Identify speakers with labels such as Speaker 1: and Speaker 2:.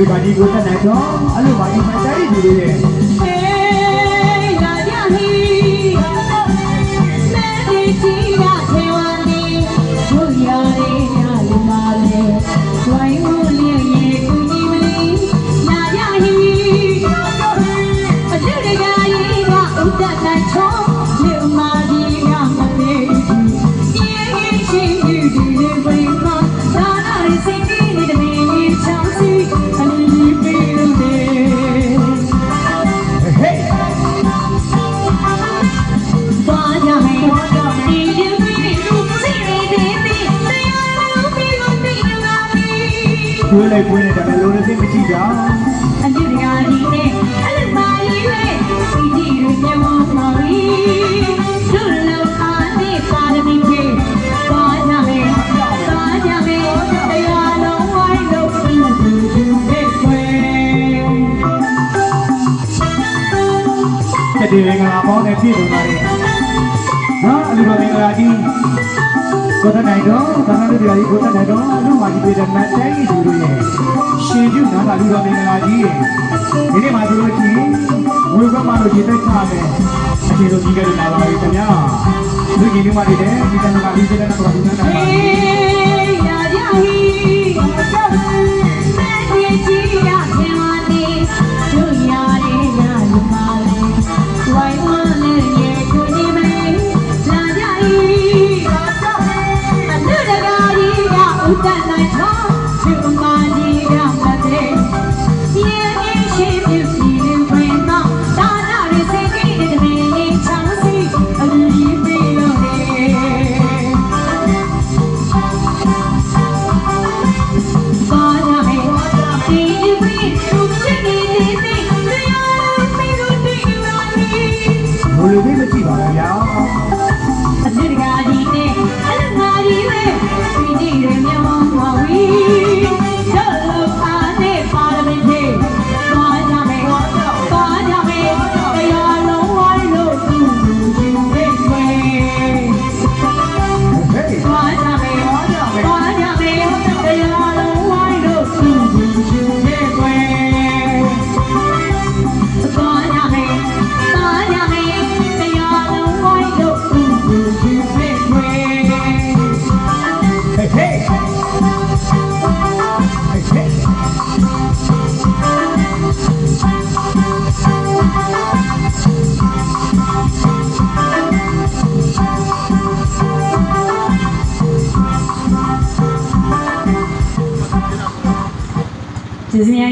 Speaker 1: ဒီပါ
Speaker 2: တီကိုတက်နိုင်တော့အဲ့လိုပါတီမှန်တ
Speaker 1: ယ်ဒီလိုရဲ့ Why you?
Speaker 2: ကျွေးလိုက်ပွေးနေတယ်လို့လည်းသိမရှိကြ
Speaker 1: အညရာကြီးနဲ့အလူမာကြီးပဲဒီကြီးတွေမြေဝမှာပြီလူလုံးအားနဲ့ပါရမီပြေသွားကြမယ်သွားကြမယ်တရားလုံးဝိုင်းလို့ဒီလူတွေပဲ
Speaker 2: ချက်တွေငါပေါင်းနဲ့ပြည့်စုံပါလေဟာအလူတော်မင်္ဂလာကြီး ကိုတက်နိုင်တော့ဘာသာလူတွေကြီးကိုတက်နိုင်တော့လူပါကြီးတွေနဲ့မတ်တိုင်းကြီးတွေရဲ့ရှင်ကျူနာတာလူတော်မင်္ဂလာကြီးရဲ့ဒီနေ့မှာဆိုလို့ရှိရင်ဝေဘမလို့ရေသက်ချမယ်အခြေလိုကြီးကလည်းလာပါပြီခင်ဗျာလူကြီးမျိုးမတွေတဲ့ဒီတန်ခါလေးတဲ့ကတော့ဒီနေ့တော့
Speaker 1: Disney